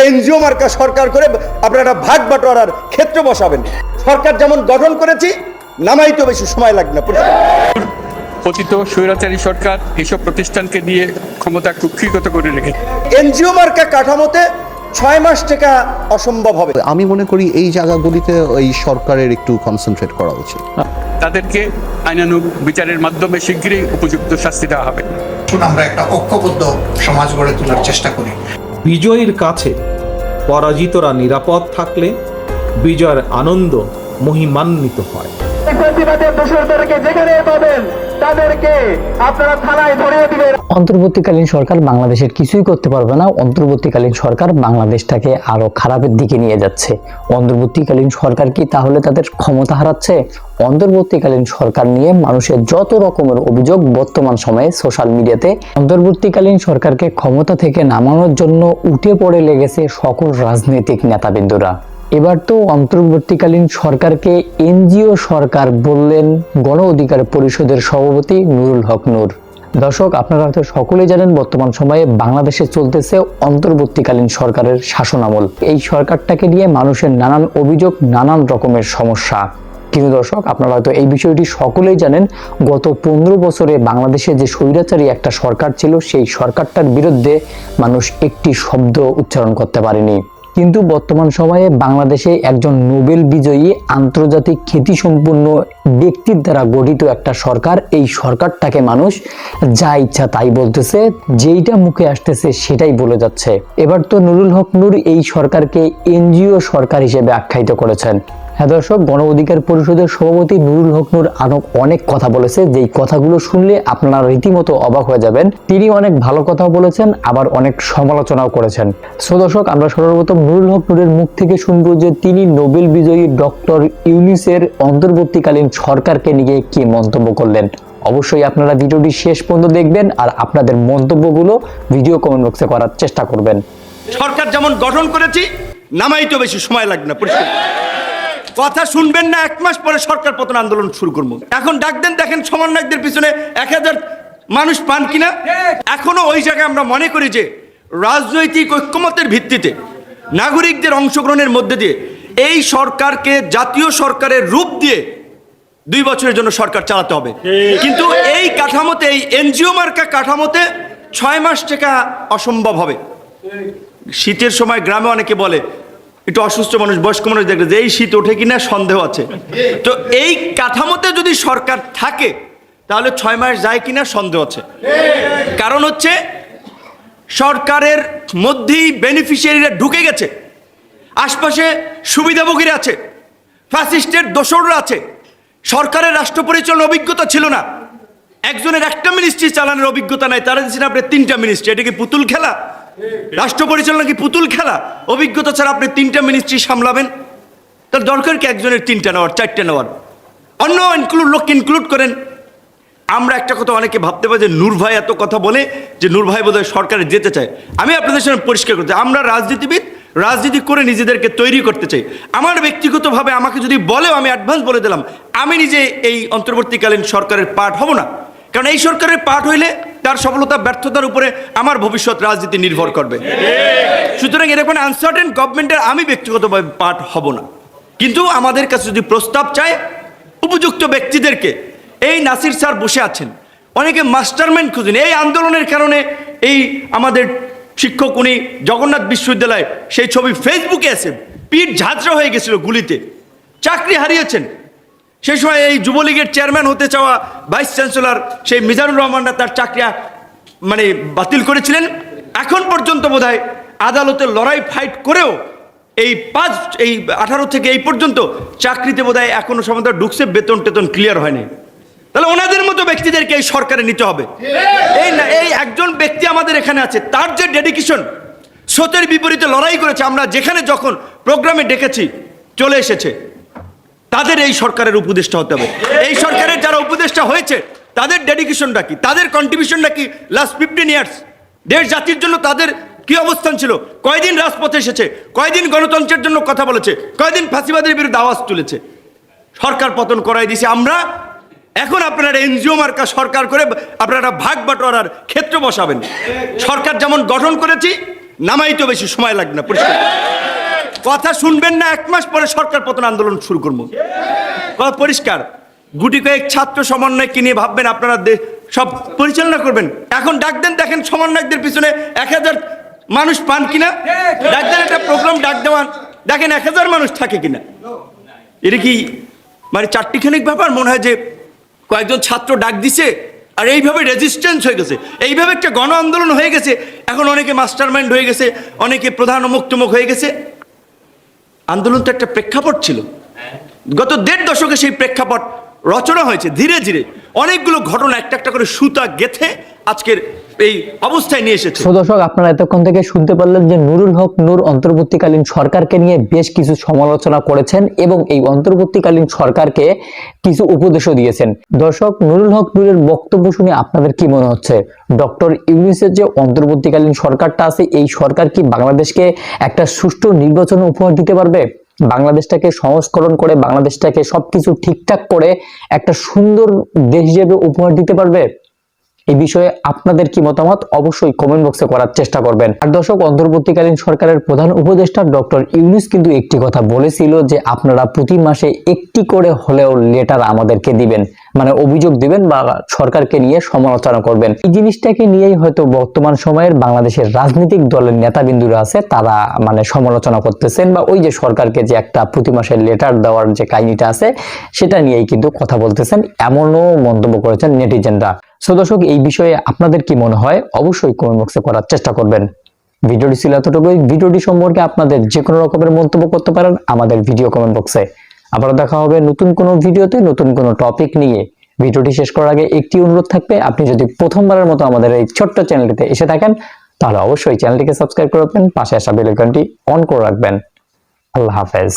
NGO মার্কা সরকার করে আপনারা ভাগ বাটোয়ারার ক্ষেত্র বসাবেন। সরকার যেমন গঠন করেছি নামাইতে বেশি সময় লাগবে না। পতিত স্বৈরাচারী সরকার এইসব প্রতিষ্ঠানকে দিয়ে ক্ষমতা কুক্ষিগত করে রেখেছে এনজিও মার্কা কাঠামোতে ছয় মাস টাকা অসম্ভব হবে। আমি মনে করি এই জায়গাগুলিতে এই সরকারের একটু কনসেন্ট্রেট করা উচিত। তাদেরকে আইনানুগ বিচারের মাধ্যমে শীঘ্রই উপযুক্ত শাস্তি দেওয়া হবে। আমরা একটা ঐক্যবদ্ধ সমাজ গড়ে তোলার চেষ্টা করি। বিজয়ীর কাছে পরাজিতরা নিরাপদ থাকলে বিজয়ের আনন্দ মহিমান্বিত হয়। যেখানে পাবেন অন্তর্বর্তীকালীন সরকার বাংলাদেশের কিছুই করতে পারবে না। অন্তর্বর্তীকালীন সরকার বাংলাদেশটাকে আরও খারাপের দিকে নিয়ে যাচ্ছে। অন্তর্বর্তীকালীন সরকার কি তাহলে তাদের ক্ষমতা হারাচ্ছে? অন্তর্বর্তীকালীন সরকার নিয়ে মানুষের যত রকমের অভিযোগ বর্তমান সময়ে সোশ্যাল মিডিয়াতে, অন্তর্বর্তীকালীন সরকারকে ক্ষমতা থেকে নামানোর জন্য উঠে পড়ে লেগেছে সকল রাজনৈতিক নেতাবিন্দুরা। এবার তো অন্তর্বর্তীকালীন সরকারকে এনজিও সরকার বললেন গণ অধিকার পরিষদের সভাপতি নুরুল হক নূর। দর্শক, আপনারা হয়তো সকলেই জানেন, বর্তমান সময়ে বাংলাদেশে চলতেছে অন্তর্বর্তীকালীন সরকারের শাসনামল। এই সরকারটাকে নিয়ে মানুষের নানান অভিযোগ, নানান রকমের সমস্যা। কিন্তু দর্শক, আপনারা হয়তো এই বিষয়টি সকলেই জানেন, গত পনেরো বছরে বাংলাদেশে যে স্বৈরাচারী একটা সরকার ছিল, সেই সরকারটার বিরুদ্ধে মানুষ একটি শব্দ উচ্চারণ করতে পারেনি। কিন্তু বর্তমান সময়ে বাংলাদেশে একজন নোবেল বিজয়ী আন্তর্জাতিক খ্যাতিসম্পন্ন ব্যক্তির দ্বারা গঠিত একটা সরকার, এই সরকারটাকে মানুষ যা ইচ্ছা তাই বলতেছে, যেইটা মুখে আসতেছে সেটাই বলে যাচ্ছে। এবার তো নুরুল হক নুর এই সরকারকে এনজিও সরকার হিসেবে আখ্যায়িত করেছেন। হ্যাঁ দর্শক, গণ অধিকার পরিষদের সভাপতি নুরুল হক নূর আরও অনেক কথা বলেছে। যেই কথাগুলো শুনলে আপনারা রীতিমতো অবাক হয়ে যাবেন। তিনি অনেক ভালো কথা বলেছেন, আবার অনেক সমালোচনাও করেছেন। সো দর্শক, আমরা সর্বপ্রথম নুরুল হক নূরের মুখ থেকে শুনব যে তিনি নোবেল বিজয়ী ডক্টর ইউনিসের অন্তর্বর্তীকালীন সরকারকে নিয়ে কি মন্তব্য করলেন। অবশ্যই আপনারা ভিডিওটি শেষ পর্যন্ত দেখবেন আর আপনাদের মন্তব্যগুলো ভিডিও কমেন্ট বক্সে করার চেষ্টা করবেন। সরকার যেমন গঠন করেছি নামাইতে বেশি সময় লাগবে না, পরিষ্কার। কথা শুনবেন না, এক মাস পরে সরকার পতন আন্দোলন শুরু করব। এখন ডাক দেন, দেখেন সমন্বয়কদের পিছনে এক হাজার মানুষ পান কিনা। এখনও ওই জায়গায় আমরা মনে করি যে রাজনৈতিক ঐক্যমতের ভিত্তিতে নাগরিকদের অংশগ্রহণের মধ্যে দিয়ে এই সরকারকে জাতীয় সরকারের রূপ দিয়ে দুই বছরের জন্য সরকার চালাতে হবে। কিন্তু এই কাঠামোতে, এই এনজিও মার্কা কাঠামোতে ছয় মাস টাকা অসম্ভব হবে। শীতের সময় গ্রামে অনেকে বলে একটু অসুস্থ মানুষ, বয়স্ক মানুষ দেখলে যে এই শীত ওঠে কিনা সন্দেহ আছে। তো এই কাঠামোতে যদি সরকার থাকে, তাহলে ছয় মাস যায় কিনা সন্দেহ আছে। কারণ হচ্ছে, সরকারের মধ্যেই বেনিফিশিয়ারিরা ঢুকে গেছে। আশপাশে সুবিধাভোগীরা আছে ফ্যাসিস্টের দোসররা আছে। সরকারের রাষ্ট্র পরিচালনার অভিজ্ঞতা ছিল না। একজনের একটা মিনিস্ট্রি চালানোর অভিজ্ঞতা নাই, তারা দিচ্ছেন আপনি তিনটা মিনিস্ট্রি এটা কি পুতুল খেলা? রাষ্ট্র পরিচালনা কি পুতুল খেলা? অভিজ্ঞতা ছাড়া আপনি তিনটা মিনিস্ট্রি সামলাবেন? তার দরকার কি একজনের তিনটা নেওয়ার, চারটে নেওয়ার? অন্য ইনক্লুড লোককে ইনক্লুড করেন। আমরা একটা কথা অনেকে ভাবতে পারি যে নূর ভাই এত কথা বলে যে নূর ভাই বোধহয় সরকারে যেতে চায়। আমি আপনাদের সামনে পরিষ্কার করতে আমরা রাজনীতিবিদ, রাজনীতি করে নিজেদেরকে তৈরি করতে চাই। আমার ব্যক্তিগতভাবে আমাকে যদি বলেও আমি অ্যাডভান্স বলে দিলাম, আমি নিজে এই অন্তর্বর্তীকালীন সরকারের পার্ট হব না। কারণ এই সরকারের পার্ট হইলে তার সফলতা, ব্যর্থতার উপরে আমার ভবিষ্যৎ রাজনীতি নির্ভর করবে। সুতরাং এরকম আনসার্টেন গভর্নমেন্টের আমি ব্যক্তিগতভাবে পার্ট হব না। কিন্তু আমাদের কাছে যদি প্রস্তাব চায়, উপযুক্ত ব্যক্তিদেরকে, এই নাসির স্যার বসে আছেন, অনেকে মাস্টারম্যান খুঁজেন, এই আন্দোলনের কারণে এই আমাদের শিক্ষক উনি জগন্নাথ বিশ্ববিদ্যালয় সেই ছবি ফেসবুকে আছে পিঠ ঝাঁঝরা হয়ে গেছিল গুলিতে, চাকরি হারিয়েছেন। সেই সময় এই যুবলীগের চেয়ারম্যান হতে চাওয়া ভাইস চ্যান্সেলর সেই মিজানুর রহমানরা তার চাকরি মানে বাতিল করেছিলেন। এখন পর্যন্ত বোধহয় আদালতে লড়াই ফাইট করেও এই পাঁচ, এই আঠারো থেকে এই পর্যন্ত চাকরিতে বোধহয় এখনও সমাধান ঢুকছে, বেতন টেতন ক্লিয়ার হয়নি। তাহলে ওনাদের মতো ব্যক্তিদেরকে এই সরকারে নিতে হবে। এই না, এই একজন ব্যক্তি আমাদের এখানে আছে, তার যে ডেডিকেশন স্রোতের বিপরীতে লড়াই করেছে, আমরা যেখানে যখন প্রোগ্রামে ডেকেছি, চলে এসেছে। তাদের এই সরকারের উপদেষ্টা হতে হবে। এই সরকারের যারা উপদেষ্টা হয়েছে, তাদের ডেডিকেশনটা কি? তাদের কন্ট্রিবিউশনটা কি? লাস্ট ফিফটিন ইয়ার্স দেশ জাতির জন্য তাদের কি অবস্থান ছিল? কয়দিন রাজপথে এসেছে? কয়দিন গণতন্ত্রের জন্য কথা বলেছে? কয়দিন ফাঁসিবাদের বিরুদ্ধে আওয়াজ তুলেছে? সরকার পতন করাই দিয়েছে। আমরা এখন আপনারা এনজিও মার্কা সরকার করে আপনারা ভাগ বাটোয়ারার ক্ষেত্র বসাবেন। সরকার যেমন গঠন করেছি নামাইতে বেশি সময় লাগবে না, পরিষ্কার। কথা শুনবেন না, এক মাস পরে সরকার পতন আন্দোলন শুরু করব। কথা পরিষ্কার। গুটি কয়েক ছাত্র সমন্বয়কে নিয়ে ভাববেন, আপনারা সব পরিচালনা করবেন। এখন ডাক দেন, দেখেন সমন্বয়কদের পিছনে এক হাজার মানুষ পান কিনা? ডাক দেন একটা প্রোগ্রাম, ডাক দেওয়ান দেখেন এক হাজার মানুষ থাকে কিনা? এটা কি মানে চারটিখানিক ব্যাপার? মনে হয় যে কয়েকজন ছাত্র ডাক দিছে, আর এইভাবে রেজিস্ট্যান্স হয়ে গেছে। এইভাবে একটা গণ আন্দোলন হয়ে গেছে। এখন অনেকে মাস্টার মাইন্ড হয়ে গেছে, অনেকে প্রধান মুক্তমুখ হয়ে গেছে। আন্দোলন তো একটা প্রেক্ষাপট ছিল। গত দেড় দশকে সেই প্রেক্ষাপট রচনা হয়েছে ধীরে ধীরে। অনেকগুলো ঘটনা একটা একটা করে সুতা গেথে আজকের এই অবস্থায় নিয়ে এসেছে। দর্শক, আপনারা এতক্ষণ থেকে শুনতে পারলেন যে নুরুল হক নূর অন্তর্বর্তীকালীন সরকারকে নিয়ে বেশ কিছু সমালোচনা করেছেন এবং এই অন্তর্বর্তীকালীন সরকারকে কিছু উপদেশও দিয়েছেন। দর্শক, নুরুল হক নূরের বক্তব্য শুনে আপনাদের কি মনে হচ্ছে? ডক্টর ইউনিসের যে অন্তর্বর্তীকালীন সরকারটা আছে, এই সরকার কি বাংলাদেশকে একটা সুষ্ঠু নির্বাচন উপহার দিতে পারবে? বাংলাদেশটাকে সংস্করণ করে বাংলাদেশটাকে সবকিছু ঠিকঠাক করে একটা সুন্দর দেশ হিসেবে উপহার দিতে পারবে? এই বিষয়ে আপনাদের কি মতামত? অবশ্যই কমেন্ট বক্সে করার চেষ্টা করবেন। আর দর্শক, অন্তর্বর্তীকালীন সরকারের প্রধান উপদেষ্টা ডক্টর ইউনুস কিন্তু একটি কথা বলেছিল যে আপনারা প্রতি মাসে একটি করে হলেও লেটার আমাদেরকে দিবেন। মানে অভিযোগ দিবেন বা সরকারকে নিয়ে সমালোচনা করবেন। এই জিনিসটাকে নিয়েই হয়তো বর্তমান সময়ের বাংলাদেশের রাজনৈতিক দলের নেতাবিন্দুরা আছে, তারা মানে সমালোচনা করতেছেন বা ওই যে সরকারকে যে একটা প্রতি মাসে লেটার দেওয়ার যে কাহিনীটা আছে, সেটা নিয়েই কিন্তু কথা বলতেছেন। এমনও মন্তব্য করেছেন নেটিজেনরা। সো দর্শক, এই বিষয়ে আপনাদের কি মনে হয়? অবশ্যই কমেন্ট বক্সে করার চেষ্টা করবেন। ভিডিওটি ছিল এতটুকুই। ভিডিওটি সম্পর্কে আপনাদের যে কোনো রকমের মন্তব্য করতে পারেন আমাদের ভিডিও কমেন্ট বক্সে আবার দেখা হবে নতুন কোনো ভিডিওতে, নতুন কোনো টপিক নিয়ে। ভিডিওটি শেষ করার আগে একটি অনুরোধ থাকবে, আপনি যদি প্রথমবারের মতো আমাদের এই ছোট্ট চ্যানেলটিতে এসে থাকেন, তাহলে অবশ্যই চ্যানেলটিকে সাবস্ক্রাইব করে রাখবেন, পাশে আসা বেল আইকনটি অন করে রাখবেন। আল্লাহ হাফেজ।